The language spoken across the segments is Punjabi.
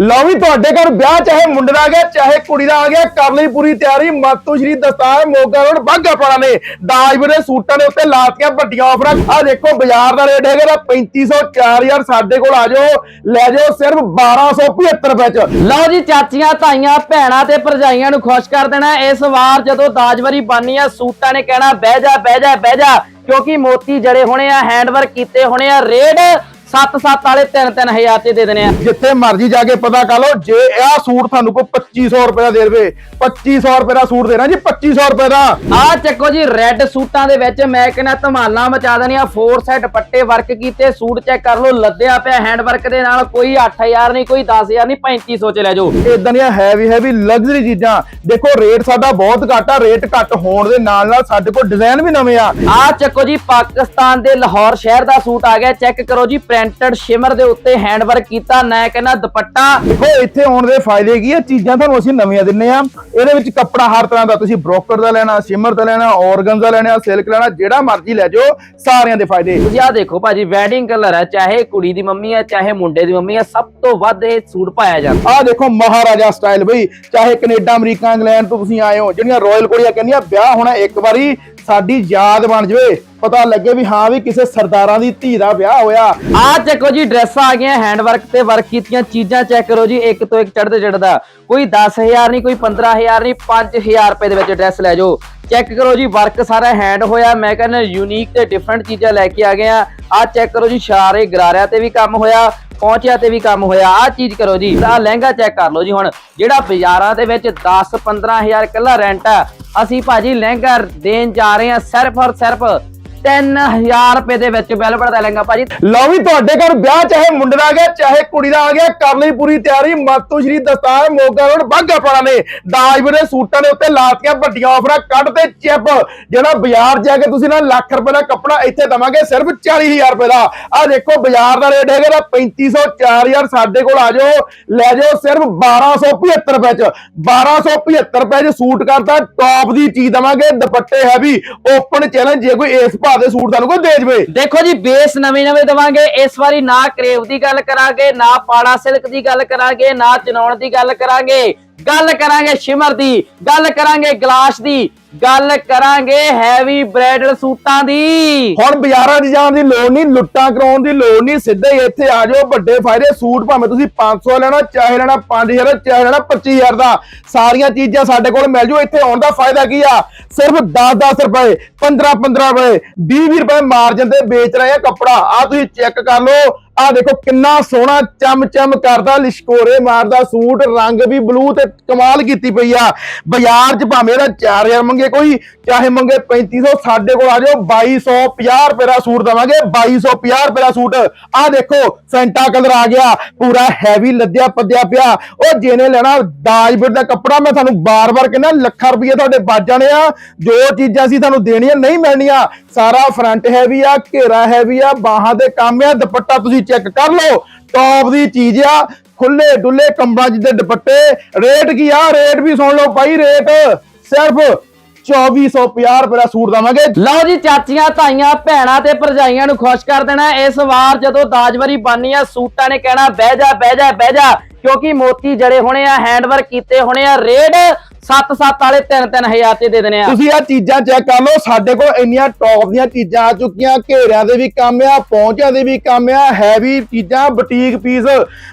ਲਓ ਵੀ ਤੁਹਾਡੇ ਘਰ ਵਿਆਹ ਚਾਹੇ ਮੁੰਡੇ ਦਾ ਆ ਗਿਆ, ਚਾਹੇ ਕੁੜੀ ਦਾ ਆ ਗਿਆ, ਕਰ ਲਈ ਪੂਰੀ ਤਿਆਰੀ। ਮਾਤੂ ਸ਼੍ਰੀ ਦਸਤਾਰ, ਮੋਗਾ ਰੋਡ ਬਾਗਾ ਨੇ। ਦਾਜ ਦੇ ਸੂਟਾਂ ਦੇ ਉੱਤੇ ਲਾਤੀਆਂ ਵੱਡੀਆਂ ਆਫਰਾਂ ਆ ਦੇਖੋ, ਬਾਜ਼ਾਰ ਦਾ ਰੇਟ ਹੈਗਾ ਦਾ 3500 4000 ਸਾਡੇ ਕੋਲ ਆ ਜਾਓ। ਲੈ ਜਾਓ ਸਿਰਫ 1275 ਰੁਪਏ ਚ। ਲਓ ਜੀ, ਚਾਚੀਆਂ, ਤਾਈਆਂ, ਭੈਣਾਂ ਤੇ ਭਰਜਾਈਆਂ ਨੂੰ ਖੁਸ਼ ਕਰ ਦੇਣਾ ਇਸ ਵਾਰ ਜਦੋਂ ਦਾਜਵਰੀ ਬਾਨੀ ਆ ਸੂਟਾਂ ਨੇ ਕਹਿਣਾ, ਬਹਿ ਜਾ ਬਹਿ ਜਾ ਬਹਿ ਜਾ। ਕਿਉਂਕਿ ਮੋਤੀ ਜੜੇ ਹੋਣੇ ਆ ਹੈਂਡਵਰਕ ਕੀਤੇ ਹੋਣੇ ਆ, ਰੇਡ 7-7 ਵਾਲੇ 3-3000 ਚ ਦੇ ਦੇਣੇ ਆ। ਜਿੱਥੇ ਮਰਜ਼ੀ ਜਾ ਕੇ ਪਤਾ ਕਰ ਲਓ ਜੇ ਇਹ ਸੂਟ ਤੁਹਾਨੂੰ ਕੋਈ 2500 ਰੁਪਏ ਦਾ ਦੇ ਦੇਵੇ। 2500 ਰੁਪਏ ਦਾ ਸੂਟ ਦੇਣਾ ਜੀ 2500 ਰੁਪਏ ਦਾ। ਆ ਚੱਕੋ ਜੀ ਰੈੱਡ ਸੂਟਾਂ ਦੇ ਵਿੱਚ ਮੈਂ ਕਹਿੰਦਾ ਧਮਾਲਾਂ ਮਚਾ ਦੇਣੀਆਂ ਫੋਰ ਸੈਟ ਪੱਟੇ ਵਰਕ ਕੀਤੇ ਸੂਟ ਚੈੱਕ ਕਰ ਲਓ ਲੱਦਿਆ ਪਿਆ ਹੈਂਡ ਵਰਕ ਦੇ ਨਾਲ ਕੋਈ 8000 ਨਹੀਂ ਕੋਈ 10000 ਨਹੀਂ 3500 ਚ ਲੈ ਜਾਓ। ਇਦਾਂ ਦੀਆਂ ਹੈਵੀ ਹੈਵੀ ਲਗਜ਼ਰੀ ਚੀਜ਼ਾਂ। ਦੇਖੋ ਰੇਟ ਸਾਡਾ ਬਹੁਤ ਘੱਟ ਆ ਰੇਟ ਘੱਟ ਹੋਣ ਦੇ ਨਾਲ ਨਾਲ ਸਾਡੇ ਕੋਲ ਡਿਜ਼ਾਈਨ ਵੀ ਨਵੇਂ ਆ। ਆ ਚੱਕੋ ਜੀ ਪਾਕਿਸਤਾਨ ਦੇ ਲਾਹੌਰ ਸ਼ਹਿਰ ਦਾ ਸੂਟ ਆ ਗਿਆ ਚੈੱਕ ਕਰੋ ਜੀ ਪ੍ਰਿੰਟਡ ਸ਼ਿਮਰ ਦੇ ਉੱਤੇ ਹੈਂਡ ਵਰਕ ਕੀਤਾ ਮੈਂ ਕਹਿੰਦਾ ਦੁਪੱਟਾ। ਦੇਖੋ ਇੱਥੇ ਆਉਣ ਦੇ ਫਾਇਦੇ ਕੀ ਆ? ਚੀਜ਼ਾਂ ਤੁਹਾਨੂੰ ਅਸੀਂ ਨਵੀਆਂ ਦਿੰਨੇ ਆ। ਇਹਦੇ ਵਿੱਚ ਕੱਪੜਾ ਹਰ ਤਰ੍ਹਾਂ ਦਾ ਤੁਸੀਂ ਬ੍ਰੋਕਰ ਦਾ ਲੈਣਾ ਸਿਮਰ ਦਾ ਲੈਣਾ ਔਰਗਨ ਦਾ ਲੈਣਾ ਸਿਲਕ ਲੈਣਾ ਜਿਹੜਾ ਮਰਜ਼ੀ ਲੈ ਜਾਓ ਸਾਰਿਆਂ ਦੇ ਫਾਇਦੇ। ਤੁਸੀਂ ਆ ਦੇਖੋ ਭਾਜੀ ਵੈਡਿੰਗ ਕਲਰ ਹੈ ਚਾਹੇ ਕੁੜੀ ਦੀ ਮੰਮੀ ਹੈ ਚਾਹੇ ਮੁੰਡੇ ਦੀ ਮੰਮੀ ਹੈ ਸਭ ਤੋਂ ਵੱਧ ਇਹ ਸੂਟ ਪਾਇਆ ਜਾਂਦਾ। ਆਹ ਦੇਖੋ ਮਹਾਰਾਜਾ ਸਟਾਈਲ ਬਈ ਚਾਹੇ ਕੈਨੇਡਾ ਅਮਰੀਕਾ ਇੰਗਲੈਂਡ ਤੋਂ ਤੁਸੀਂ ਆਏ ਹੋ ਜਿਹੜੀਆਂ ਰਾਇਲ ਕੁੜੀਆਂ ਕਹਿੰਦੀਆਂ ਵਿਆਹ ਹੋਣਾ ਇੱਕ ਵਾਰੀ ਸਾਡੀ ਯਾਦ ਬਣ ਜਾਵੇ। ਪਤਾ ਲੱਗੇ ਵੀ ਹਾਂ ਵੀ ਕਿਸੇ ਸਰਦਾਰਾਂ ਦੀ ਧੀ ਦਾ ਵਿਆਹ ਹੋਇਆ। ਆ ਚੱਕੋ ਜੀ, ਡਰੈਸਾਂ ਆ ਗਈਆਂ ਹੈਂਡ ਵਰਕ ਤੇ ਵਰਕ ਕੀਤੀਆਂ, ਚੀਜ਼ਾਂ ਚੈੱਕ ਕਰੋ ਜੀ, ਇੱਕ ਤੋਂ ਇੱਕ ਚੜਦੇ ਚੜਦਾ ਕੋਈ 10000 ਨਹੀਂ, ਕੋਈ 15000 ਨਹੀਂ 5000 ਰੁਪਏ ਦੇ ਵਿੱਚ ਡਰੈਸ ਲੈ ਜਾਓ। ਚੈੱਕ ਕਰੋ ਜੀ ਵਰਕ ਸਾਰਾ ਹੈਂਡ ਹੋਇਆ, ਮੈਂ ਕਹਿੰਦਾ ਯੂਨੀਕ ਤੇ ਡਿਫਰੈਂਟ ਚੀਜ਼ਾਂ ਲੈ ਕੇ ਆ ਗਏ ਆ। ਆ ਚੈੱਕ ਕਰੋ ਜੀ ਸ਼ਾਰੇ ਗਰਾਰਿਆਂ ਤੇ ਵੀ ਕੰਮ ਹੋਇਆ। ਪਹੁੰਚਿਆ ਤੇ ਵੀ ਕੰਮ ਹੋਇਆ। ਆ ਚੀਜ਼ ਕਰੋ ਜੀ ਆ ਲਹਿੰਗਾ ਚੈੱਕ ਕਰ ਲਓ ਜੀ ਹੁਣ। ਜਿਹੜਾ ਬਾਜ਼ਾਰਾਂ ਦੇ ਵਿੱਚ 10 15000 ਇਕੱਲਾ ਰੈਂਟ ਆ, ਅਸੀਂ ਭਾਜੀ ਲਹਿੰਗਾ ਦੇਣ ਜਾ ਰਹੇ ਆ ਸਿਰਫ ਔਰ ਸਿਰਫ 3000 ਰੁਪਏ ਦੇ ਵਿੱਚ ਵੈਲਵਟ ਦਾ ਲਹਿੰਗਾ ਭਾਜੀ। ਲਓ ਵੀ ਤੁਹਾਡੇ ਘਰ ਵਿਆਹ, ਚਾਹੇ ਮੁੰਡੇ ਦਾ ਆ ਗਿਆ, ਚਾਹੇ ਕੁੜੀ ਦਾ ਆ ਗਿਆ, ਕਰ ਲਈ ਪੂਰੀ ਤਿਆਰੀ। ਮਾਤੂ ਸ਼੍ਰੀ ਦਸਤਾਰ, ਮੋਗਾ ਰੋਡ ਬਾਗਾ ਨੇ। ਦਾਜ ਦੇ ਸੂਟਾਂ ਦੇ ਉੱਤੇ ਲਾਤੀਆਂ ਵੱਡੀਆਂ ਆਫਰਾਂ ਕੱਢ ਤੇ ਚਿਪ। ਜਿਹੜਾ ਬਾਜ਼ਾਰ ਜਾ ਕੇ ਤੁਸੀਂ ਨਾ ਲੱਖ ਰੁਪਏ ਦਾ ਕੱਪੜਾ ਇੱਥੇ ਦਵਾਂਗੇ, ਸਿਰਫ 40000 ਰੁਪਏ ਦਾ। ਆ ਦੇਖੋ, ਬਾਜ਼ਾਰ ਦਾ ਰੇਟ ਹੈਗਾ ਦਾ 3500 4000 ਸਾਡੇ ਕੋਲ ਆ ਜਾਓ। ਲੈ ਜਾਓ ਸਿਰਫ 1275 ਰੁਪਏ ਚ। 1275 ਰੁਪਏ ਚ ਸੂਟ ਕਰਦਾ ਟੌਪ ਦੀ ਚੀਜ਼ ਦਵਾਂਗੇ, ਦੁਪੱਟੇ ਹੈਵੀ ਓਪਨ ਚੈਲੰਜ ਜੇ ਕੋਈ ਇਸ ਦੇ ਸੂਟ ਤੁਹਾਨੂੰ ਕੋਈ ਦੇ ਜਵੇ। ਦੇਖੋ ਜੀ, ਬੇਸ ਨਵੇਂ ਨਵੇਂ ਦਵਾਂਗੇ, ਇਸ ਵਾਰੀ ਨਾ ਕਰੇਵ ਦੀ ਗੱਲ ਕਰਾਂਗੇ, ਨਾ ਪਾੜਾ ਸਿਲਕ ਦੀ ਗੱਲ ਕਰਾਂਗੇ, ਨਾ ਚਨੌਣ ਦੀ ਗੱਲ ਕਰਾਂਗੇ। ਗੱਲ ਕਰਾਂਗੇ ਸ਼ਿਮਰ ਦੀ, ਗੱਲ ਕਰਾਂਗੇ ਗਲਾਸ ਦੀ, ਗੱਲ ਕਰਾਂਗੇ ਹੈਵੀ ਬ੍ਰਾਈਡਲ ਸੂਟਾਂ ਦੀ। ਹੁਣ ਬਾਜ਼ਾਰਾਂ 'ਚ ਜਾਣ ਦੀ ਲੋੜ ਨਹੀਂ, ਲੁੱਟਾਂ ਕਰਾਉਣ ਦੀ ਲੋੜ ਨਹੀਂ, ਸਿੱਧੇ ਹੀ ਇੱਥੇ ਆ ਜਾਓ, ਵੱਡੇ ਫਾਇਦੇ ਸੂਟ ਭਾਵੇਂ ਤੁਸੀਂ 500 ਲੈਣਾ, ਚਾਹੇ ਲੈਣਾ 5000 ਚਾਹੇ ਲੈਣਾ 25000 ਦਾ। ਸਾਰੀਆਂ ਚੀਜ਼ਾਂ ਸਾਡੇ ਕੋਲ ਮਿਲ ਜੂ ਇੱਥੇ ਆਉਣ ਦਾ ਫਾਇਦਾ ਕੀ ਆ? ਸਿਰਫ 10-10 ਰੁਪਏ 15-15 ਰੁਪਏ 20-20 ਰੁਪਏ ਮਾਰਜਨ ਤੇ ਵੇਚ ਰਹੇ ਆ ਕੱਪੜਾ। ਆ ਤੁਸੀਂ ਚੈੱਕ ਕਰ ਲਓ ਆ ਦੇਖੋ ਕਿੰਨਾ ਸੋਹਣਾ ਚਮ ਚਮ ਕਰਦਾ, ਲਿਸ਼ਕੋਰੇ ਮਾਰਦਾ, ਸੂਟ ਰੰਗ ਵੀ ਬਲੂ ਤੇ ਕਮਾਲ ਕੀਤੀ ਪਈ ਆ। ਬਾਜ਼ਾਰ 'ਚ ਭਾਵੇਂ ਇਹਦਾ 4000 ਮੰਗੇ ਕੋਈ, ਚਾਹੇ ਮੰਗੇ 3500 ਸਾਡੇ ਕੋਲ ਆ ਜਾਓ 2250 ਰੁਪਏ ਦਾ ਸੂਟ ਦਵਾਂਗੇ 2250 ਰੁਪਏ ਦਾ ਸੂਟ। ਆ ਦੇਖੋ, ਸੈਂਟਾ ਕਲਰ ਆ ਗਿਆ, ਪੂਰਾ ਹੈਵੀ ਲੱਦਿਆ ਪੱਦਿਆ ਪਿਆ। ਉਹ ਜਿਹਨੇ ਲੈਣਾ ਦਾਜਬਿਰ ਦਾ ਕੱਪੜਾ, ਮੈਂ ਤੁਹਾਨੂੰ ਬਾਰ-ਬਾਰ ਕਹਿੰਦਾ, ਲੱਖਾਂ ਰੁਪਏ ਤੁਹਾਡੇ ਵੱਜ ਜਾਣੇ ਆ। ਜੋ ਚੀਜ਼ਾਂ ਅਸੀਂ ਤੁਹਾਨੂੰ ਦੇਣੀਆਂ, ਨਹੀਂ ਮਿਲਣੀਆਂ ਸਾਰਾ ਫਰੰਟ ਹੈਵੀ ਆ, ਘੇਰਾ ਹੈਵੀ ਆ, ਬਾਹਾਂ ਦੇ ਕੰਮ ਆ, ਦੁਪੱਟਾ ਤੁਸੀਂ ਚੈੱਕ ਕਰ ਲਓ। ਟੌਪ ਦੀ ਚੀਜ਼ ਆ, ਖੁੱਲੇ ਡੁੱਲੇ ਕੰਬਲਾਂ ਜਿਹਦੇ ਦੁਪੱਟੇ। ਰੇਟ ਕੀ ਆ? ਰੇਟ ਵੀ ਸੁਣ ਲਓ ਭਾਈ ਰੇਟ ਸਿਰਫ 2450 ਰੁਪਏ ਦਾ ਸੂਟ ਦਵਾਂਗੇ। ਲਓ ਜੀ, ਚਾਚੀਆਂ, ਤਾਈਆਂ, ਭੈਣਾਂ ਤੇ ਭਰਜਾਈਆਂ ਨੂੰ ਖੁਸ਼ ਕਰ ਦੇਣਾ। ਇਸ ਵਾਰ ਜਦੋਂ ਦਾਜਵਰੀ ਬਾਨੀ ਆ, ਸੂਟਾਂ ਨੇ ਕਹਿਣਾ, ਬਹਿ ਜਾ ਬਹਿ ਜਾ ਬਹਿ ਜਾ। ਕਿਉਂਕਿ ਮੋਤੀ ਜੜੇ ਹੋਣੇ ਆ ਹੈਂਡਵਰਕ ਕੀਤੇ ਹੋਣੇ ਆ ਰੇਡ 7-7 ਵਾਲੇ 3-3000 ਚ ਦੇ ਦੇਣੇ ਆ। ਤੁਸੀਂ ਆ ਚੀਜ਼ਾਂ ਚੈੱਕ ਕਰ ਲਓ, ਸਾਡੇ ਕੋਲ ਇੰਨੀਆਂ ਟੌਪ ਦੀਆਂ ਚੀਜ਼ਾਂ ਆ ਚੁੱਕੀਆਂ, ਘੇਰਿਆਂ ਦੇ ਵੀ ਕੰਮ ਆ ਪਹੁੰਚਿਆਂ ਦੇ ਵੀ ਕੰਮ ਆ ਹੈਵੀ ਚੀਜ਼ਾਂ ਬੁਟੀਕ ਪੀਸ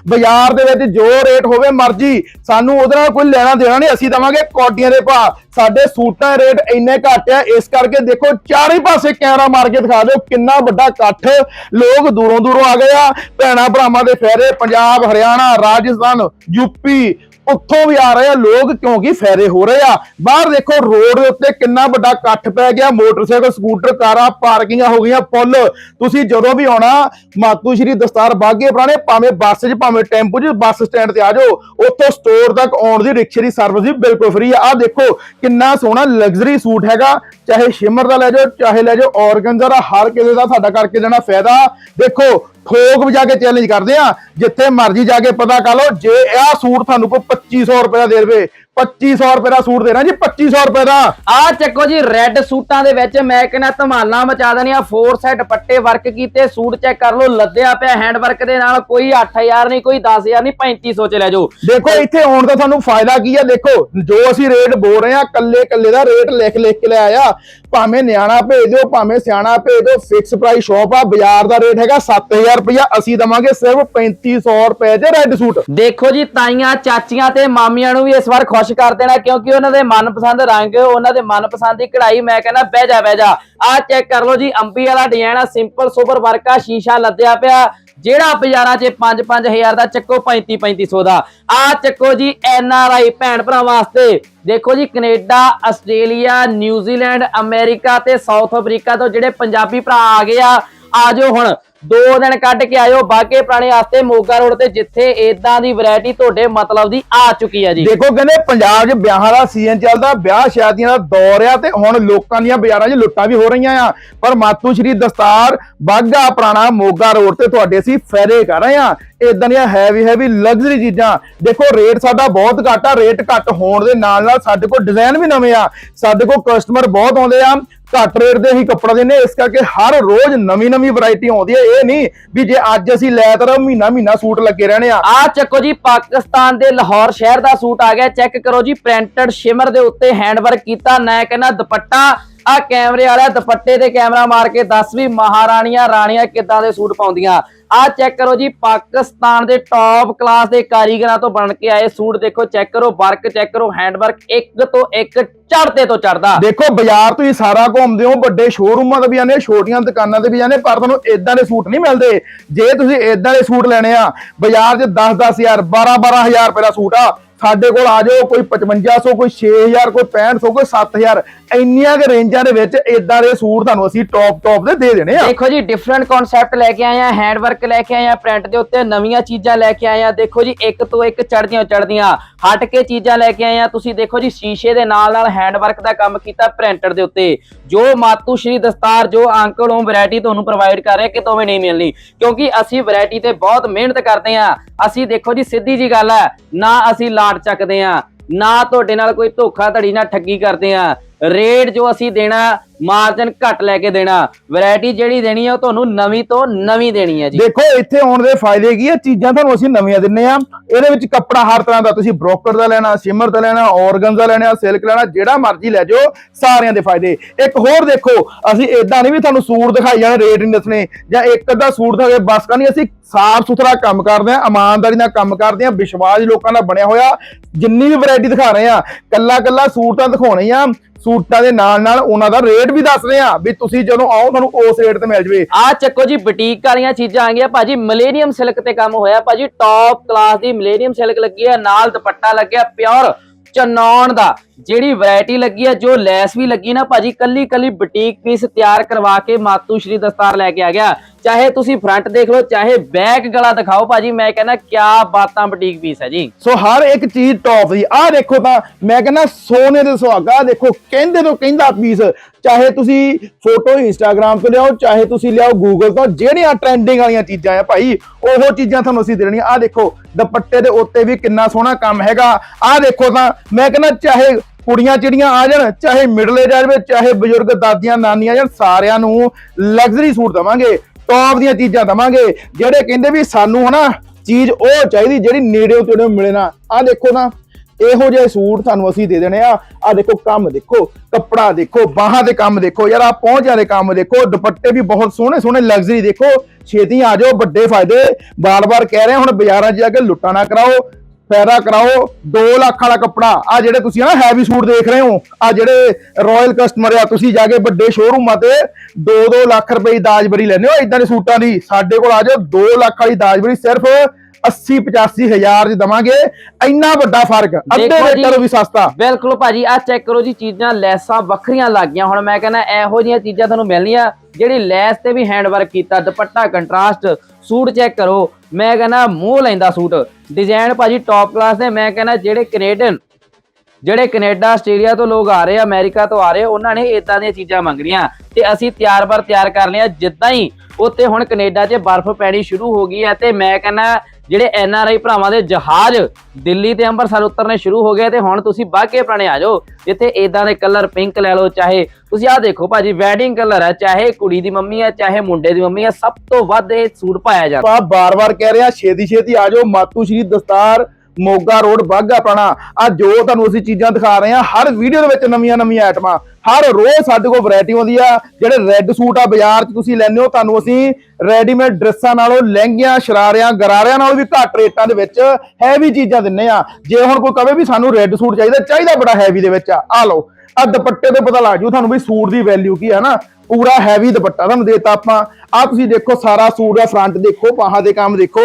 ਬਾਜ਼ਾਰ ਦੇ ਵਿੱਚ ਜੋ ਰੇਟ ਹੋਵੇ ਮਰਜ਼ੀ, ਸਾਨੂੰ ਉਹਦੇ ਨਾਲ ਕੋਈ ਲੈਣਾ ਦੇਣਾ ਨਹੀਂ, ਅਸੀਂ ਦਵਾਂਗੇ ਕੋਟੀਆਂ ਦੇ ਭਾਅ। ਸਾਡੇ ਸੂਟਾਂ ਦੇ ਰੇਟ ਇੰਨੇ ਘੱਟ ਆ, ਇਸ ਕਰਕੇ ਦੇਖੋ ਚਾਰੇ ਪਾਸੇ ਕੈਮਰਾ ਮਾਰ ਕੇ ਦਿਖਾ ਦਿਓ ਕਿੰਨਾ ਵੱਡਾ ਇਕੱਠ ਲੋਕ ਦੂਰੋਂ ਦੂਰੋਂ ਆ ਗਏ ਆ। ਭੈਣਾ ਭਰਾਵਾਂ ਦੇ ਫੇਰੇ, ਪੰਜਾਬ, ਹਰਿਆਣਾ, ਰਾਜਸਥਾਨ ਯੂਪੀ ਉੱਥੋਂ ਵੀ ਆ ਰਹੇ ਆ, ਲੋਕ ਕਿਉਂਕਿ ਫਾਇਦੇ ਹੋ ਰਹੇ ਆ? ਬਾਹਰ ਦੇਖੋ, ਰੋਡ ਦੇ ਉੱਤੇ ਕਿੰਨਾ ਵੱਡਾ ਇਕੱਠ ਪੈ ਗਿਆ, ਮੋਟਰਸਾਈਕਲ, ਸਕੂਟਰ, ਕਾਰਾਂ, ਪਾਰਕਿੰਗਾਂ ਹੋ ਗਈਆਂ ਫੁੱਲ। ਤੁਸੀਂ ਜਦੋਂ ਵੀ ਆਉਣਾ, ਮਾਤੂ ਸ਼੍ਰੀ ਦਸਤਾਰ ਬਾਗੇ ਪੁਰਾਣੇ, ਭਾਵੇਂ ਬੱਸ 'ਚ, ਭਾਵੇਂ ਟੈਂਪੂ 'ਚ, ਬੱਸ ਸਟੈਂਡ ਤੇ ਆ ਜਾਓ, ਉੱਥੋਂ ਸਟੋਰ ਤੱਕ ਆਉਣ ਦੀ ਰਿਕਸ਼ੇ ਦੀ ਸਰਵਿਸ ਵੀ ਬਿਲਕੁਲ ਫ੍ਰੀ ਆ। ਆਹ ਦੇਖੋ, ਕਿੰਨਾ ਸੋਹਣਾ ਲਗਜ਼ਰੀ ਸੂਟ ਹੈਗਾ। ਚਾਹੇ ਸ਼ਿਮਰ ਦਾ ਲੈ ਜਾਓ, ਚਾਹੇ ਲੈ ਜਾਓ, ਔਰਗੰਜ਼ਾ ਦਾ, ਹਰ ਕਿਸੇ ਦਾ ਸਾਡਾ ਕਰਕੇ ਦੇਣਾ ਫਾਇਦਾ। ਦੇਖੋ, ਥੋਕ ਵਜਾ ਕੇ ਚੈਲੰਜ ਕਰਦੇ ਆ। ਜਿੱਥੇ ਮਰਜ਼ੀ ਜਾ ਕੇ ਪਤਾ ਕਰ ਲਓ, ਜੇ ਇਹ ਸੂਟ ਤੁਹਾਨੂੰ ਕੋਈ 2500 ਰੁਪਏ ਦਾ ਦੇ ਦੇਵੇ। 2500 ਰੁਪਏ ਦਾ ਸੂਟ ਦੇਣਾ ਜੀ 2500 ਰੁਪਏ ਦਾ। ਆ ਚੱਕੋ ਜੀ ਰੈੱਡ ਸੂਟਾਂ ਦੇ ਵਿੱਚ ਮੈਂ ਕਹਿੰਦਾ ਧਮਾਲਾਂ ਮਚਾ ਦੇਣੀਆਂ ਫੋਰ ਸੈਟ ਦੁਪੱਟੇ ਵਰਕ ਕੀਤੇ ਸੂਟ ਚੈੱਕ ਕਰ ਲਓ ਲੱਦਿਆ ਪਿਆ ਹੈਂਡ ਵਰਕ ਦੇ ਨਾਲ ਕੋਈ 8000 ਨਹੀਂ ਕੋਈ 10000 ਨਹੀਂ 3500 ਚ ਲੈ ਜਾਓ। ਦੇਖੋ ਇੱਥੇ ਆਉਣ ਦਾ ਤੁਹਾਨੂੰ ਫਾਇਦਾ ਕੀ ਆ? ਦੇਖੋ ਜੋ ਅਸੀਂ ਰੇਟ ਬੋਲ ਰਹੇ ਆ ਕੱਲੇ ਕੱਲੇ ਦਾ ਰੇਟ ਲਿਖ ਲਿਖ ਕੇ ਲੈ ਆਇਆ। ਭਾਵੇਂ ਨਿਆਣਾ ਭੇਜ ਦਿਓ ਭਾਵੇਂ ਸਿਆਣਾ ਭੇਜ ਦਿਓ ਫਿਕਸ ਪ੍ਰਾਈਸ ਸ਼ਾਪ ਆ ਬਾਜ਼ਾਰ ਦਾ ਰੇਟ ਹੈਗਾ 7000 ਰੁਪਇਆ ਅਸੀਂ ਦਵਾਂਗੇ ਸਿਰਫ 3500 ਰੁਪਏ ਦੇ ਰੈੱਡ ਸੂਟ। ਦੇਖੋ ਜੀ ਤਾਈਆਂ ਚਾਚੀਆਂ ਤੇ ਮਾਮੀਆਂ ਨੂੰ ਵੀ ਇਸ ਵਾਰ ਖੁਸ਼ ਕਰ ਦੇਣਾ ਕਿਉਂਕਿ ਉਹਨਾਂ ਦੇ ਮਨਪਸੰਦ ਰੰਗ, ਉਹਨਾਂ ਦੇ ਮਨਪਸੰਦ ਦੀ ਕਢਾਈ ਮੈਂ ਕਹਿੰਦਾ ਬਹਿ ਜਾ ਬਹਿ ਜਾ। ਆਹ ਚੈੱਕ ਕਰ ਲਓ ਜੀ, ਅੰਬੀ ਵਾਲਾ ਡਿਜ਼ਾਈਨ ਆ ਸਿੰਪਲ ਸੁਪਰ ਵਰਕ ਆ, ਸ਼ੀਸ਼ਾ ਲੱਦਿਆ ਪਿਆ। ਜਿਹੜਾ ਬਾਜ਼ਾਰਾਂ 'ਚ 5-5000 ਦਾ ਚੱਕੋ 35-3500 ਦਾ। ਆਹ ਚੱਕੋ ਜੀ, ਐਨ ਆਰ ਆਈ ਭੈਣ ਭਰਾ ਵਾਸਤੇ। ਦੇਖੋ ਜੀ, Canada, Australia New Zealand America ਤੇ ਸਾਊਥ ਅਫਰੀਕਾ ਤੋਂ ਜਿਹੜੇ ਪੰਜਾਬੀ ਭਰਾ ਆ ਗਏ ਆ ਆਜੋ ਹੁਣ। ਦੋ ਦਿਨ ਕੱਢ ਕੇ ਆਇਓ ਬਾਗੇ ਪੁਰਾਣੇ ਵਾਸਤੇ ਮੋਗਾ ਰੋਡ ਤੇ ਜਿੱਥੇ ਏਦਾਂ ਦੀ ਵੈਰਾਈਟੀ ਤੁਹਾਡੇ ਮਤਲਬ ਦੀ ਆ ਚੁੱਕੀ ਹੈ ਜੀ। ਦੇਖੋ ਕਹਿੰਦੇ ਪੰਜਾਬ 'ਚ ਵਿਆਹਾਂ ਦਾ ਸੀਜ਼ਨ ਚੱਲਦਾ, ਵਿਆਹ ਸ਼ਾਦੀਆਂ ਦਾ ਦੌਰ ਆ ਤੇ ਹੁਣ ਲੋਕਾਂ ਦੀਆਂ ਬਾਜ਼ਾਰਾਂ 'ਚ ਲੁੱਟਾਂ ਵੀ ਹੋ ਰਹੀਆਂ ਆ। ਪਰ ਮਾਤੂ ਸ਼੍ਰੀ ਦਸਤਾਰ ਬਾਗਾ ਪੁਰਾਣਾ ਮੋਗਾ ਰੋਡ ਤੇ ਤੁਹਾਡੇ ਅਸੀਂ ਫਾਇਦੇ ਕਰ ਰਹੇ ਆ। ਇਦਾਂ ਦੀਆਂ ਹੈਵੀ ਹੈਵੀ ਲਗਜ਼ਰੀ ਚੀਜ਼ਾਂ। ਦੇਖੋ ਰੇਟ ਸਾਡਾ ਬਹੁਤ ਘੱਟ ਆ ਰੇਟ ਘੱਟ ਹੋਣ ਦੇ ਨਾਲ ਨਾਲ ਸਾਡੇ ਕੋਲ ਡਿਜ਼ਾਈਨ ਵੀ ਨਵੇਂ ਆ। ਸਾਡੇ ਕੋਲ ਕਸਟਮਰ ਬਹੁਤ ਆਉਂਦੇ ਆ। ਘੱਟ ਰੇਟ ਦੇ ਹੀ ਕੱਪੜਾ ਦਿੰਦੇ ਇਸ ਕਰਕੇ ਹਰ ਰੋਜ਼ ਨਵੀਂ ਨਵੀਂ ਵੈਰਾਈਟੀ ਆਉਂਦੀ ਹੈ ਇਹ ਨਹੀਂ ਵੀ ਜੇ ਅੱਜ ਅਸੀਂ ਲੈ ਤਾਂ ਮਹੀਨਾ ਮਹੀਨਾ ਸੂਟ ਲੱਗੇ ਰਹਿਣੇ ਆ। ਆ ਚੱਕੋ ਜੀ, ਪਾਕਿਸਤਾਨ ਦੇ ਲਾਹੌਰ ਸ਼ਹਿਰ ਦਾ ਸੂਟ ਆ ਗਿਆ। ਚੈੱਕ ਕਰੋ ਜੀ ਪ੍ਰਿੰਟਡ ਸ਼ਿਮਰ ਦੇ ਉੱਤੇ ਹੈਂਡਵਰਕ ਕੀਤਾ, ਮੈਂ ਕਹਿੰਦਾ ਦੁਪੱਟਾ ਆ ਕੈਮਰੇ ਵਾਲਾ ਦੁਪੱਟੇ ਤੇ ਕੈਮਰਾ ਮਾਰ ਕੇ ਦੱਸ ਵੀ ਮਹਾਰਾਣੀਆਂ, ਰਾਣੀਆਂ ਕਿੱਦਾਂ ਦੇ ਸੂਟ ਪਾਉਂਦੀਆਂ। ਆ ਚੈੱਕ ਕਰੋ ਜੀ, ਪਾਕਿਸਤਾਨ ਦੇ ਟੌਪ ਕਲਾਸ ਦੇ ਕਾਰੀਗਰਾਂ ਤੋਂ ਬਣ ਕੇ ਆਏ ਸੂਟ ਦੇਖੋ ਚੈੱਕ ਕਰੋ ਵਰਕ ਚੈੱਕ ਕਰੋ ਹੈਂਡ ਵਰਕ ਇੱਕ ਤੋਂ ਇੱਕ ਚੜਦੇ ਤੋਂ ਚੜਦਾ ਦੇਖੋ, ਬਾਜ਼ਾਰ ਤੁਸੀਂ ਸਾਰਾ ਘੁੰਮਦੇ ਹੋ, ਵੱਡੇ ਸ਼ੋਰੂਮਾਂ ਤੇ ਵੀ ਜਾਂਦੇ, ਛੋਟੀਆਂ ਦੁਕਾਨਾਂ ਤੇ ਵੀ ਜਾਂਦੇ, ਪਰ ਤੁਹਾਨੂੰ ਇਦਾਂ ਦੇ ਸੂਟ ਨਹੀਂ ਮਿਲਦੇ। ਜੇ ਤੁਸੀਂ ਇਦਾਂ ਦੇ ਸੂਟ ਲੈਣੇ ਆ, ਬਾਜ਼ਾਰ 'ਚ 10-10000 12-12000 ਰੁਪਏ ਦਾ ਸੂਟ ਆ ਸਾਡੇ ਕੋਲ ਆ ਜਾਓ, ਕੋਈ 5500 ਕੋਈ 6000 ਕੋਈ 6500 ਕੋਈ 7000 ਇੰਨੀਆਂ ਕੁ ਰੇਂਜਾਂ ਦੇ ਵਿੱਚ ਇਦਾਂ ਦੇ ਸੂਟ ਤੁਹਾਨੂੰ ਅਸੀਂ ਟੌਪ ਟੌਪ ਦੇ ਦੇ ਦੇਣੇ ਆ। ਦੇਖੋ ਜੀ ਡਿਫਰੈਂਟ ਕਨਸੈਪਟ ਲੈ ਕੇ ਆਏ ਆ ਹੈਂਡ ਵਰਕ ਲੈ ਕੇ ਆਏ ਆ ਪ੍ਰਿੰਟ ਦੇ ਉੱਤੇ ਨਵੀਆਂ ਚੀਜ਼ਾਂ ਲੈ ਕੇ ਆਏ ਆ। ਦੇਖੋ ਜੀ, ਇੱਕ ਤੋਂ ਇੱਕ ਚੜਦੀਆਂ ਚੜਦੀਆਂ ਹਟ ਕੇ ਚੀਜ਼ਾਂ ਲੈ ਕੇ ਆਏ ਆ। ਤੁਸੀਂ ਦੇਖੋ ਜੀ, ਸ਼ੀਸ਼ੇ ਦੇ ਨਾਲ ਨਾਲ ਹੈਂਡ ਵਰਕ ਦਾ ਕੰਮ ਕੀਤਾ ਪ੍ਰਿੰਟਰ ਦੇ ਉੱਤੇ। ਜੋ ਮਾਤੂ ਸ਼੍ਰੀ ਦਸਤਾਰ, ਜੋ ਅੰਕਲ ਉਹ ਵੈਰਾਈਟੀ ਤੁਹਾਨੂੰ ਪ੍ਰੋਵਾਈਡ ਕਰ ਰਿਹਾ ਕਿ ਵੀ ਨਹੀਂ ਮਿਲਣੀ। ਕਿਉਂਕਿ ਅਸੀਂ ਵੈਰਾਈਟੀ ਤੇ ਬਹੁਤ ਮਿਹਨਤ ਕਰਦੇ ਆ। ਅਸੀਂ ਦੇਖੋ ਜੀ, ਸਿੱਧੀ ਜੀ ਗੱਲ ਹੈ, ਨਾ ਅਸੀਂ ਲਾ ਲਾਟ ਚੱਕਦੇ ਆ। ਨਾ ਤੁਹਾਡੇ ਨਾਲ ਕੋਈ ਧੋਖਾ ਧੜੀ ਨਾਲ ਠੱਗੀ ਕਰਦੇ ਆ। ਰੇਟ ਜੋ ਅਸੀਂ ਦੇਣਾ ਮਾਰਜਨ ਘੱਟ ਲੈ ਕੇ ਦੇਣਾ ਵੈਰਾਈਟੀ ਜਿਹੜੀ ਦੇਣੀ ਹੈ ਉਹ ਤੁਹਾਨੂੰ ਨਵੀਂ ਤੋਂ ਨਵੀਂ ਦੇਣੀ ਹੈ ਜੀ। ਦੇਖੋ, ਇੱਥੇ ਆਉਣ ਦੇ ਫਾਇਦੇ ਕੀ ਹੈ ਚੀਜ਼ਾਂ ਤੁਹਾਨੂੰ ਅਸੀਂ ਨਵੀਆਂ ਦਿੰਨੇ ਆ। ਇਹਦੇ ਵਿੱਚ ਕੱਪੜਾ ਹਰ ਤਰ੍ਹਾਂ ਦਾ ਤੁਸੀਂ ਬ੍ਰੋਕਰ ਦਾ ਲੈਣਾ, ਸਿਮਰ ਦਾ ਲੈਣਾ, ਔਰਗਨ ਦਾ ਲੈਣਾ, ਸਿਲਕ ਲੈਣਾ, ਜਿਹੜਾ ਮਰਜ਼ੀ ਲੈ ਜਾਓ, ਸਾਰਿਆਂ ਦੇ ਫਾਇਦੇ। ਇੱਕ ਹੋਰ ਦੇਖੋ, ਅਸੀਂ ਇਦਾਂ ਨਹੀਂ ਵੀ ਤੁਹਾਨੂੰ ਸੂਟ ਦਿਖਾਈ ਜਾਣੇ, ਰੇਟ ਨਹੀਂ ਦੱਸਣੇ। ਜਾਂ ਇੱਕ ਅੱਧਾ ਸੂਟ ਦਿਖਾ ਬਸ ਕਰਨੀ, ਅਸੀਂ ਸਾਫ਼ ਸੁਥਰਾ ਕੰਮ ਕਰਦੇ ਆ, ਇਮਾਨਦਾਰੀ ਨਾਲ ਕੰਮ ਕਰਦੇ ਆ, ਵਿਸ਼ਵਾਸ ਲੋਕਾਂ ਦਾ ਬਣਿਆ ਹੋਇਆ। ਜਿੰਨੀ ਵੀ ਵੈਰਾਈਟੀ ਦਿਖਾ ਰਹੇ ਆ ਕੱਲਾ ਕੱਲਾ ਸੂਟ ਤਾਂ ਦਿਖਾਉਣੇ ਆ। ਸੂਟਾਂ ਦੇ ਨਾਲ ਨਾਲ ਉਹਨਾਂ ਦਾ ਰੇਟ ਵੀ ਦੱਸ ਆ ਵੀ ਤੁਸੀਂ ਜਦੋਂ ਆਓ ਤੁਹਾਨੂੰ ਉਸ ਰੇਟ ਤੇ ਮਿਲ ਜਵੇ। ਆ ਚੱਕੋ ਜੀ, ਬੁਟੀਕ ਵਾਲੀਆਂ ਚੀਜ਼ਾਂ ਆ ਗਈਆਂ। ਭਾਜੀ ਮਿਲੇਨੀਅਮ ਸਿਲਕ ਤੇ ਕੰਮ ਹੋਇਆ। ਭਾਜੀ ਟੌਪ ਕਲਾਸ ਦੀ ਮਿਲੇਨੀਅਮ ਸਿਲਕ ਲੱਗੀ ਆ, ਨਾਲ ਦੁਪੱਟਾ ਲੱਗਿਆ ਪਿਓਰ ਚਨੌਣ ਦਾ। ਜਿਹੜੀ ਵੈਰਾਈਟੀ ਲੱਗੀ ਹੈ ਜੋ ਲੈਸ ਵੀ ਲੱਗੀ ਨਾ, ਭਾਜੀ ਕੱਲੀ ਕੱਲੀ ਬੁਟੀਕ ਪੀਸ ਤਿਆਰ ਕਰਵਾ ਕੇ ਮਾਤੂ ਸ਼੍ਰੀ ਦਸਤਾਰ ਲੈ ਕੇ ਆ ਗਿਆ। ਚਾਹੇ ਤੁਸੀਂ ਫਰੰਟ ਦੇਖ ਲਓ, ਚਾਹੇ ਬੈਕ ਗਲਾ ਦਿਖਾਓ ਭਾਜੀ, ਮੈਂ ਕਹਿੰਦਾ ਕਿਆ ਬਾਤਾਂ ਬੁਟੀਕ ਪੀਸ ਹੈ ਜੀ। ਸੋ ਹਰ ਇੱਕ ਚੀਜ਼ ਟੌਪ ਦੀ। ਆਹ ਦੇਖੋ ਤਾਂ ਮੈਂ ਕਹਿੰਦਾ ਸੋਨੇ ਦੇ ਸੁਹਾਗਾ ਦੇਖੋ ਕਹਿੰਦੇ ਤੋਂ ਕਹਿੰਦਾ ਪੀਸ ਚਾਹੇ ਤੁਸੀਂ ਫੋਟੋ ਇੰਸਟਾਗ੍ਰam ਤੋਂ ਲਿਆਓ, ਚਾਹੇ ਤੁਸੀਂ ਲਿਆਓ ਗੂਗਲ ਤੋਂ, ਜਿਹੜੀਆਂ ਟ੍ਰੈਂਡਿੰਗ ਵਾਲੀਆਂ ਚੀਜ਼ਾਂ ਆ ਭਾਈ, ਉਹ ਚੀਜ਼ਾਂ ਤੁਹਾਨੂੰ ਅਸੀਂ ਦੇਣੀਆਂ। ਆਹ ਦੇਖੋ, ਦੁਪੱਟੇ ਦੇ ਉੱਤੇ ਵੀ ਕਿੰਨਾ ਸੋਹਣਾ ਕੰਮ ਹੈਗਾ। ਆਹ ਦੇਖੋ ਤਾਂ ਮੈਂ ਕਹਿੰਦਾ ਚਾਹੇ ਕੁੜੀਆਂ ਚਿੜੀਆਂ ਆ ਜਾਣ, ਚਾਹੇ ਮਿਡਲ ਏਜ ਆ ਜਾਵੇ, ਚਾਹੇ ਬਜ਼ੁਰਗ ਦਾਦੀਆਂ ਨਾਨੀਆਂ ਜਾਣ, ਸਾਰਿਆਂ ਨੂੰ ਲਗਜ਼ਰੀ ਸੂਟ ਦਵਾਂਗੇ। ਟੌਪ ਦੀਆਂ ਚੀਜ਼ਾਂ ਦਵਾਂਗੇ। ਜਿਹੜੇ ਕਹਿੰਦੇ ਵੀ ਸਾਨੂੰ ਹਨਾ ਚੀਜ਼ ਉਹ ਚਾਹੀਦੀ ਜਿਹੜੀ ਨੇੜੇ ਤੇੜੇ ਮਿਲੇ ਨਾ। ਆਹ ਦੇਖੋ ਨਾ, ਇਹੋ ਜਿਹੇ ਸੂਟ ਤੁਹਾਨੂੰ ਅਸੀਂ ਦੇ ਦੇਣੇ ਆ। ਆ ਦੇਖੋ, ਕੰਮ ਦੇਖੋ, ਕੱਪੜਾ ਦੇਖੋ, ਬਾਹਾਂ ਦੇ ਕੰਮ ਦੇਖੋ। ਯਾਰ ਆ ਪਹੁੰਚਿਆਂ ਦੇ ਕੰਮ ਦੇਖੋ, ਦੁਪੱਟੇ ਵੀ ਬਹੁਤ ਸੋਹਣੇ ਸੋਹਣੇ ਲਗਜ਼ਰੀ ਦੇਖੋ। ਛੇਤੀ ਆ ਜਾਓ, ਵੱਡੇ ਫਾਇਦੇ। ਬਾਰ-ਬਾਰ ਕਹਿ ਰਹੇ ਹੁਣ ਬਾਜ਼ਾਰਾਂ 'ਚ ਜਾ ਕੇ ਲੁੱਟਾਂ ਨਾ ਕਰਾਓ। ਫਾਇਦਾ ਕਰਾਓ 2 ਲੱਖ ਵਾਲਾ ਕੱਪੜਾ। ਆ ਜਿਹੜੇ ਤੁਸੀਂ ਨਾ ਹੈਵੀ ਸੂਟ ਦੇਖ ਰਹੇ ਹੋ ਆ ਜਿਹੜੇ ਰਾਇਲ ਕਸਟਮਰ ਆ ਤੁਸੀਂ ਜਾ ਕੇ ਵੱਡੇ ਸ਼ੋਰੂਮਾਂ ਤੇ 2-2 ਲੱਖ ਰੁਪਏ ਦੀ ਦਾਜਬਰੀ ਲੈਂਦੇ ਹੋ ਇਦਾਂ ਦੇ ਸੂਟਾਂ ਦੀ। ਸਾਡੇ ਕੋਲ ਆ ਜਾਓ 2 ਲੱਖ ਵਾਲੀ ਦਾਜਬਰੀ ਸਿਰਫ 80 85 ਹਜ਼ਾਰ ਦੀ ਦਵਾਂਗੇ। ਇੰਨਾ ਵੱਡਾ ਫ਼ਰਕ ਅੱਧੇ। ਰੇਟਾਂ ਤੋਂ ਵੀ ਸਸਤਾ। ਬਿਲਕੁਲ ਭਾਜੀ ਆ ਚੈੱਕ ਕਰੋ ਜੀ ਚੀਜ਼ਾਂ ਲੈਸਾਂ ਵੱਖਰੀਆਂ ਲੱਗ ਗਈਆਂ। ਹੁਣ ਮੈਂ ਕਹਿੰਦਾ ਇਹੋ ਜਿਹੀਆਂ ਚੀਜ਼ਾਂ ਤੁਹਾਨੂੰ ਮਿਲਣੀਆਂ ਜਿਹੜੀ ਲੈਸ ਤੇ ਵੀ ਹੈਂਡ ਵਰਕ ਕੀਤਾ ਦੁਪੱਟਾ ਕੰਟਰਾਸਟ ਸੂਟ ਚੈੱਕ ਕਰੋ। ਮੈਂ ਕਹਿੰਦਾ ਮੂੰਹ ਲੈਂਦਾ ਸੂਟ। ਡਿਜ਼ਾਈਨ ਭਾਜੀ ਟੌਪ ਕਲਾਸ ਦੇ, ਮੈਂ ਕਹਿੰਦਾ ਜਿਹੜੇ ਕੈਨੇਡੀਅਨ ਜਿਹੜੇ ਕੈਨੇਡਾ ਆਸਟ੍ਰੇਲੀਆ ਤੋਂ ਲੋਕ ਆ ਰਹੇ ਆ ਅਮਰੀਕਾ ਤੋਂ ਆ ਰਹੇ, ਉਹਨਾਂ ਨੇ ਇਦਾਂ ਦੀਆਂ ਚੀਜ਼ਾਂ ਮੰਗਣੀਆਂ। ਤੇ ਅਸੀਂ ਤਿਆਰ ਬਰ ਤਿਆਰ ਕਰ ਲਿਆ, ਜਿੱਦਾਂ ਹੀ ਉੱਥੇ ਹੁਣ ਕੈਨੇਡਾ 'ਚ ਬਰਫ਼ ਪੈਣੀ ਸ਼ੁਰੂ ਹੋ ਗਈ ਹੈ ਤੇ ਮੈਂ ਕਹਿੰਦਾ ਜਿਹੜੇ ਐਨ ਆਰ ਆਈ ਭਰਾਵਾਂ ਦੇ ਜਹਾਜ਼ ਦਿੱਲੀ ਤੇ ਅੰਮ੍ਰਿਤਸਰ ਉਤਰਨੇ ਸ਼ੁਰੂ ਹੋ ਗਏ ਤੇ ਹੁਣ ਤੁਸੀਂ ਬਾਗੇ ਪੁਰਾਣੇ ਆ ਜਾਓ। ਜਿੱਥੇ ਇਦਾਂ ਦੇ ਕਲਰ ਪਿੰਕ ਲੈ ਲਓ, ਚਾਹੇ ਤੁਸੀਂ ਆਹ ਦੇਖੋ ਭਾਜੀ ਵੈਡਿੰਗ ਕਲਰ ਹੈ, ਚਾਹੇ ਕੁੜੀ ਦੀ ਮੰਮੀ ਹੈ, ਚਾਹੇ ਮੁੰਡੇ ਦੀ ਮੰਮੀ ਹੈ, ਸਭ ਤੋਂ ਵੱਧ ਇਹ ਸੂਟ ਪਾਇਆ ਜਾਂਦਾ। ਆਪਾਂ ਬਾਰ-ਬਾਰ ਕਹਿ ਰਹੇ ਆ ਛੇਤੀ ਛੇਤੀ ਆ ਜਾਓ, ਮਾਤੂ ਸ਼੍ਰੀ ਦਸਤਾਰ, ਮੋਗਾ ਰੋਡ ਬਾਗਾ ਆਪਣਾ ਆ ਜੋ ਤੁਹਾਨੂੰ ਅਸੀਂ ਚੀਜ਼ਾਂ ਦਿਖਾ ਰਹੇ ਹਾਂ, ਹਰ ਵੀਡੀਓ ਦੇ ਵਿੱਚ ਨਵੀਆਂ ਨਵੀਆਂ ਆਈਟਮਾਂ ਹਰ ਰੋਜ਼ ਸਾਡੇ ਕੋਲ ਵੈਰਾਈਟੀ ਆਉਂਦੀ ਆ, ਜਿਹੜੇ ਰੈੱਡ ਸੂਟ ਆ ਬਾਜ਼ਾਰ 'ਚ ਤੁਸੀਂ ਲੈਂਦੇ ਹੋ, ਤੁਹਾਨੂੰ ਅਸੀਂ ਰੈਡੀਮੇਡ ਡਰੈਸਾਂ ਨਾਲੋਂ ਲਹਿੰਗਿਆਂ, ਸ਼ਰਾਰਿਆਂ, ਗਰਾਰਿਆਂ ਨਾਲੋਂ ਵੀ ਘੱਟ ਰੇਟਾਂ ਦੇ ਵਿੱਚ ਹੈਵੀ ਚੀਜ਼ਾਂ ਦਿੰਨੇ ਆ। ਜੇ ਹੁਣ ਕੋਈ ਕਵੇ ਵੀ ਸਾਨੂੰ ਰੈੱਡ ਸੂਟ ਚਾਹੀਦਾ ਚਾਹੀਦਾ ਬੜਾ ਹੈਵੀ ਦੇ ਵਿੱਚ ਆ। ਆ ਲਓ ਆ ਦੁਪੱਟੇ ਤੋਂ ਪਤਾ ਲੱਗ ਜੂ ਤੁਹਾਨੂੰ ਵੀ ਸੂਟ ਦੀ ਵੈਲਿਊ ਕੀ ਹੈ ਨਾ ਪੂਰਾ ਹੈਵੀ ਦੁਪੱਟਾ ਤੁਹਾਨੂੰ ਦੇਤਾ ਆਪਾਂ। ਆ ਤੁਸੀਂ ਦੇਖੋ ਸਾਰਾ ਸੂਟ ਦਾ ਫਰੰਟ ਦੇਖੋ, ਬਾਹਾਂ ਦੇ ਕੰਮ ਦੇਖੋ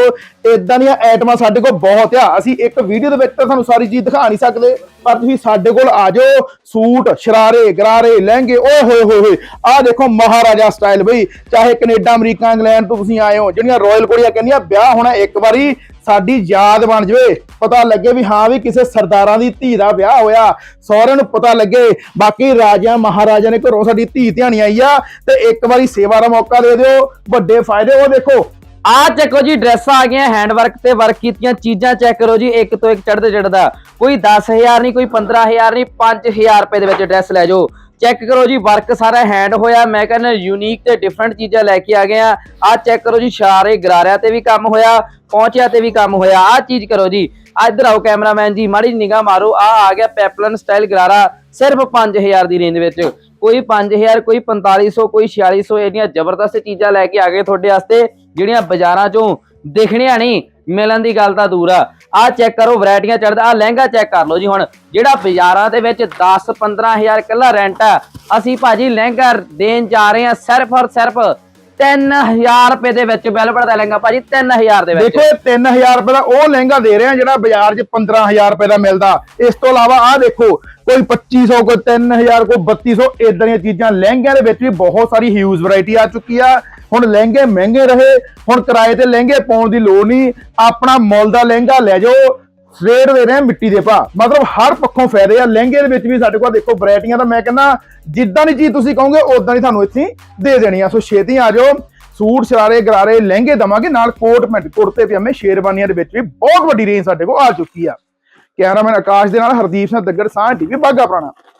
ਇਦਾਂ ਦੀਆਂ ਆਈਟਮਾਂ ਸਾਡੇ ਕੋਲ ਬਹੁਤ ਆ। ਅਸੀਂ ਇੱਕ ਵੀਡੀਓ ਦੇ ਵਿੱਚ ਤਾਂ ਤੁਹਾਨੂੰ ਸਾਰੀ ਚੀਜ਼ ਦਿਖਾ ਨਹੀਂ ਸਕਦੇ, ਪਰ ਤੁਸੀਂ ਸਾਡੇ ਕੋਲ ਆ ਜਾਓ। ਸੂਟ, ਸ਼ਰਾਰੇ, ਗਰਾਰੇ, ਲਹਿੰਗੇ, ਓਏ ਹੋਏ ਹੋਏ ਹੋਏ। ਆ ਦੇਖੋ ਮਹਾਰਾਜਾ ਸਟਾਈਲ ਬਈ। ਚਾਹੇ ਕੈਨੇਡਾ, ਅਮਰੀਕਾ, ਇੰਗਲੈਂਡ ਤੋਂ ਤੁਸੀਂ ਆਏ ਹੋ, ਜਿਹੜੀਆਂ ਰਾਇਲ ਕੁੜੀਆਂ ਕਹਿੰਦੀਆਂ, ਵਿਆਹ ਹੋਣਾ ਇੱਕ ਵਾਰੀ ਸਾਡੀ ਯਾਦ ਬਣ ਜਵੇ। ਪਤਾ ਲੱਗੇ ਵੀ ਹਾਂ ਵੀ ਕਿਸੇ ਸਰਦਾਰਾਂ ਦੀ ਧੀ ਦਾ ਵਿਆਹ ਹੋਇਆ। ਸਹੁਰਿਆਂ ਨੂੰ ਪਤਾ ਲੱਗੇ, ਬਾਕੀ ਰਾਜਿਆਂ ਮਹਾਰਾਜਾ ਨੇ ਘਰੋਂ ਸਾਡੀ ਧੀ ਧਿਆਣੀ ਆਈ ਆ ਤੇ ਇੱਕ ਵਾਰੀ ਸੇਵਾ ਦਾ ਮੌਕਾ ਦੇ ਦਿਓ। ਵੱਡੇ ਫਾਇਦੇ ਉਹ ਦੇਖੋ। ਆ ਚੱਕੋ ਜੀ, ਡਰੈਸਾਂ ਆ ਗਈਆਂ ਹੈਂਡ ਵਰਕ ਤੇ ਵਰਕ ਕੀਤੀਆਂ, ਚੀਜ਼ਾਂ ਚੈੱਕ ਕਰੋ ਜੀ, ਇੱਕ ਤੋਂ ਇੱਕ ਚੜਦੇ ਚੜਦਾ ਕੋਈ 10000 ਨਹੀਂ, ਕੋਈ 15000 ਨਹੀਂ 5000 ਰੁਪਏ ਦੇ ਵਿੱਚ ਡਰੈਸ ਲੈ ਜਾਓ। ਚੈੱਕ ਕਰੋ ਜੀ ਵਰਕ ਸਾਰਾ ਹੈਂਡ ਹੋਇਆ। ਮੈਂ ਕਹਿੰਦਾ ਯੂਨੀਕ ਤੇ ਡਿਫਰੈਂਟ ਚੀਜ਼ਾਂ ਲੈ ਕੇ ਆ ਗਏ ਆ। ਆ ਚੈੱਕ ਕਰੋ ਜੀ, ਸ਼ਾਰੇ, ਗਰਾਰਿਆਂ ਤੇ ਵੀ ਕੰਮ ਹੋਇਆ ਪਹੁੰਚਿਆ ਤੇ ਵੀ ਕੰਮ ਹੋਇਆ। ਆ ਚੀਜ਼ ਕਰੋ ਜੀ। ਆ ਇੱਧਰ ਆਓ ਕੈਮਰਾਮੈਨ ਜੀ, ਮਾੜੀ ਨਿਗਾਹ ਮਾਰੋ। ਆ ਆ ਗਿਆ ਪੈਪਲਨ ਸਟਾਈਲ ਗਰਾਰਾ, ਸਿਰਫ 5000 ਦੀ ਰੇਂਜ ਵਿੱਚ। ਕੋਈ 5000 ਕੋਈ 4500 ਕੋਈ 4600 ਇਹਦੀਆਂ ਜ਼ਬਰਦਸਤ ਚੀਜ਼ਾਂ ਲੈ ਕੇ ਆ ਗਏ ਤੁਹਾਡੇ ਵਾਸਤੇ, ਜਿਹੜੀਆਂ ਬਾਜ਼ਾਰਾਂ ਚੋਂ ਦਿਖਣੀਆਂ ਨਹੀਂ, ਮਿਲਣ ਦੀ ਗੱਲ ਤਾਂ ਦੂਰ ਆ। ਆ ਚੈੱਕ ਕਰੋ ਵੈਰਾਈਟੀਆਂ ਚੜਦਾ ਆ ਲਹਿੰਗਾ ਚੈੱਕ ਕਰ ਲਓ ਜੀ ਹੁਣ। ਜਿਹੜਾ ਬਾਜ਼ਾਰਾਂ ਦੇ ਵਿੱਚ 10 15000 ਕੱਲਾ ਰੈਂਟ ਆ, ਅਸੀਂ ਭਾਜੀ ਲਹਿੰਗਾ ਦੇਣ ਜਾ ਰਹੇ ਹਾਂ ਸਿਰਫ ਔਰ ਸਿਰਫ 3000 ਰੁਪਏ ਦੇ ਵਿੱਚ ਵੈਲਵਟ ਦਾ ਲਹਿੰਗਾ ਭਾਜੀ 3000 ਦੇ ਵਿੱਚ। ਦੇਖੋ ਇਹ 3000 ਰੁਪਏ ਦਾ ਉਹ ਲਹਿੰਗਾ ਦੇ ਰਹੇ ਆ ਜਿਹੜਾ ਬਾਜ਼ਾਰ 'ਚ 15000 ਰੁਪਏ ਦਾ ਮਿਲਦਾ। ਇਸ ਤੋਂ ਇਲਾਵਾ ਆਹ ਦੇਖੋ ਕੋਈ 2500 ਕੋਈ 3000 ਕੋਈ 3200 ਇਦਾਂ ਦੀਆਂ ਚੀਜ਼ਾਂ ਲਹਿੰਗਿਆਂ ਦੇ ਵਿੱਚ ਵੀ ਬਹੁਤ ਸਾਰੀ ਹਿਊਜ ਵੈਰਾਈਟੀ ਆ ਚੁੱਕੀ ਆ। ਹੁਣ ਲਹਿੰਗੇ ਮਹਿੰਗੇ ਰਹੇ, ਹੁਣ ਕਿਰਾਏ ਤੇ ਲਹਿੰਗੇ ਪਾਉਣ ਦੀ ਲੋੜ ਨਹੀਂ। ਆਪਣਾ ਮੁੱਲ ਦਾ ਲਹਿੰਗਾ ਲੈ ਜਾਓ ਰੇਟ ਦੇ ਰਹੇ ਮਿੱਟੀ ਦੇ ਭਾ ਮਤਲਬ ਹਰ ਪੱਖੋਂ ਫਾਇਦੇ ਆ। ਲਹਿੰਗੇ ਦੇ ਵਿੱਚ ਵੀ ਸਾਡੇ ਕੋਲ ਦੇਖੋ ਵੈਰਾਈਟੀਆਂ ਤਾਂ ਮੈਂ ਕਹਿੰਦਾ, ਜਿੱਦਾਂ ਦੀ ਚੀਜ਼ ਤੁਸੀਂ ਕਹੋਗੇ ਉਦਾਂ ਦੀ ਤੁਹਾਨੂੰ ਇੱਥੇ ਦੇ ਦੇਣੀ ਆ। ਸੋ ਛੇਤੀ ਆ ਜਾਓ, ਸੂਟ ਸ਼ਰਾਰੇ ਗਰਾਰੇ ਲਹਿੰਗੇ ਦਵਾਂਗੇ, ਨਾਲ ਕੋਟ ਪੈਂਟ ਕੁੜਤੇ ਪਜਾਮੇ ਸ਼ੇਰਵਾਨੀਆਂ ਦੇ ਵਿੱਚ ਵੀ ਬਹੁਤ ਵੱਡੀ ਰੇਂਜ ਸਾਡੇ ਕੋਲ ਆ ਚੁੱਕੀ ਆ। ਕੈਮਰਾਮੈਨ ਆਕਾਸ਼ ਦੇ ਨਾਲ ਹਰਦੀਪ ਸਿੰਘ ਦੱਗੜ ਸਾਹ ਟੀਵੀ ਬਾਗਾ ਪੁਰਾਣਾ।